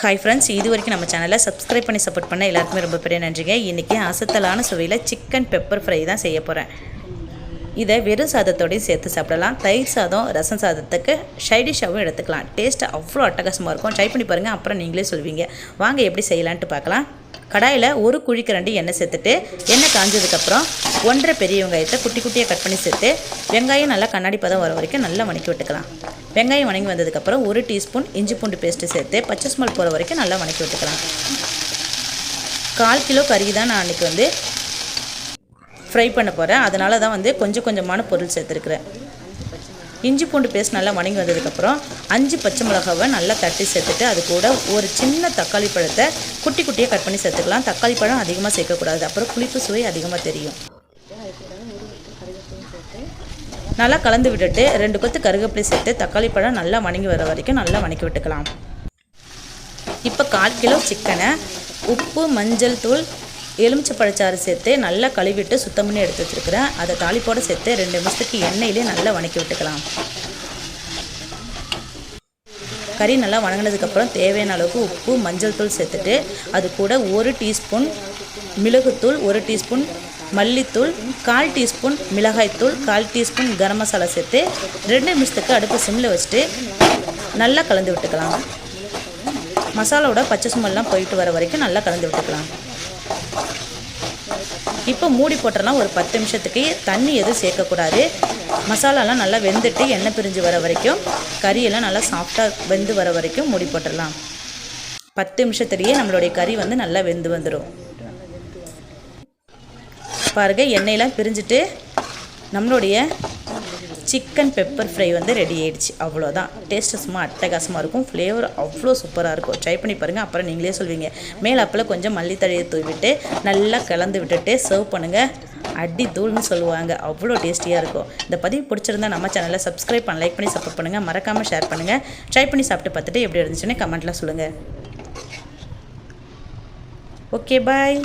Hi friends இது வரைக்கும் நம்ம சேனலை சப்ஸ்கிரைப் பண்ணி சப்போர்ட் பண்ண எல்லாருக்குமே ரொம்ப பெரிய நன்றிங்க. இன்றைக்கி அசத்தலான சுவையில் சிக்கன் பெப்பர் ஃப்ரை தான் செய்ய போகிறேன் இதை வெறும் சாதத்தோடையும் சேர்த்து சாப்பிடலாம். தயிர் சாதம் ரசம் சாதத்துக்கு ஷைடிஷாகவும் எடுத்துக்கலாம். டேஸ்ட் அவ்வளோ அட்டகாசமாக இருக்கும். ட்ரை பண்ணி பாருங்கள் அப்புறம் நீங்களே சொல்வீங்க. வாங்க எப்படி செய்யலான்ட்டு பார்க்கலாம். கடாயில் ஒரு குழிக்கரண்டி எண்ணெய் சேர்த்துட்டு எண்ணெய் காஞ்சதுக்கப்புறம் ஒன்றரை பெரிய வெங்காயத்தை குட்டி குட்டியாக கட் பண்ணி சேர்த்து வெங்காயம் நல்லா கண்ணாடி பதம் வர வரைக்கும் நல்லா வணக்கி விட்டுக்கலாம். வெங்காயம் வணங்கி வந்ததுக்கப்புறம் ஒரு டீஸ்பூன் இஞ்சி பூண்டு பேஸ்ட்டு சேர்த்து பச்சை ஸ்மெல் போகிற வரைக்கும் நல்லா வணக்கி விட்டுக்கலாம். கால் கிலோ கறி தான் நான் அன்றைக்கி வந்து ஃப்ரை பண்ண போகிறேன் அதனால தான் வந்து கொஞ்சம் கொஞ்சமான பொருள் சேர்த்துருக்குறேன். இஞ்சி பூண்டு பேஸ்ட் நல்லா வணங்கி வந்ததுக்கப்புறம் அஞ்சு பச்சை மிளகாவை நல்லா தட்டி சேர்த்துட்டு அது கூட ஒரு சின்ன தக்காளி பழத்தை குட்டி குட்டியாக கட் பண்ணி சேர்த்துக்கலாம். தக்காளி பழம் அதிகமாக சேர்க்கக்கூடாது. அப்புறம் புளிப்பு சுவை அதிகமாக தெரியும். நல்லா கலந்து விட்டுட்டு ரெண்டு கொத்து கருவேப்பிலை சேர்த்து தக்காளி பழம் நல்லா வணங்கி வர வரைக்கும் நல்லா வணக்கி விட்டுக்கலாம். இப்போ கால் கிலோ சிக்கனை உப்பு மஞ்சள் தூள் எலுமிச்சை பழச்சாறு சேர்த்து நல்லா கழுவிட்டு சுத்தம் பண்ணி எடுத்து வச்சுருக்கிறேன். அதை தாளிப்போடு சேர்த்து ரெண்டு நிமிஷத்துக்கு எண்ணெயிலே நல்லா வணக்கி விட்டுக்கலாம். கறி நல்லா வணங்கினதுக்கப்புறம் தேவையான அளவுக்கு உப்பு மஞ்சள் தூள் சேர்த்துட்டு அது கூட ஒரு டீஸ்பூன் மிளகுத்தூள் ஒரு டீஸ்பூன் மல்லித்தூள் கால் டீஸ்பூன் மிளகாய்த்தூள் கால் டீஸ்பூன் கரம் மசாலா சேர்த்து ரெண்டு நிமிஷத்துக்கு அடுப்பு சிம்மில் வச்சுட்டு நல்லா கலந்து விட்டுக்கலாம். மசாலாவோட பச்சை சுமெல்லாம் போயிட்டு வர வரைக்கும் நல்லா கலந்து விட்டுக்கலாம். இப்போ மூடி போட்டுறலாம் ஒரு பத்து நிமிஷத்துக்கு தண்ணி எதுவும் சேர்க்கக்கூடாது. மசாலாலாம் நல்லா வெந்துட்டு எண்ணெய் பிரிஞ்சு வர வரைக்கும் கறியெல்லாம் நல்லா சாஃப்டாக வெந்து வர வரைக்கும் மூடி போட்டுடலாம். பத்து நிமிஷத்துலேயே நம்மளுடைய கறி வந்து நல்லா வெந்து வந்துடும் பாருங்கள் எண்ணெயெல்லாம் பிரிஞ்சுட்டு நம்மளுடைய சிக்கன் பெப்பர் ஃப்ரை வந்து ரெடி ஆயிடுச்சு. அவ்வளோதான் டேஸ்ட்டு சும்மா அட்டகாசமாக இருக்கும். ஃப்ளேவர் அவ்வளோ சூப்பராக இருக்கும். ட்ரை பண்ணி பாருங்கள் அப்புறம் நீங்களே சொல்வீங்க. மேலாப்பில் கொஞ்சம் மல்லித்தழையை தூவிட்டு நல்லா கலந்து விட்டுட்டு சர்வ் பண்ணுங்கள் அடி தூள்னு சொல்லுவாங்க. அவ்வளோ டேஸ்டியாக இருக்கும். இந்த பதிவு பிடிச்சிருந்தா நம்ம சேனலை சப்ஸ்கிரைப் பண்ண லைக் பண்ணி சப்போர்ட் பண்ணுங்கள் மறக்காமல் ஷேர் பண்ணுங்கள் ட்ரை பண்ணி சாப்பிட்டு பார்த்துட்டு எப்படி இருந்துச்சுன்னு கமெண்ட்டில் சொல்லுங்கள் ஓகே பாய்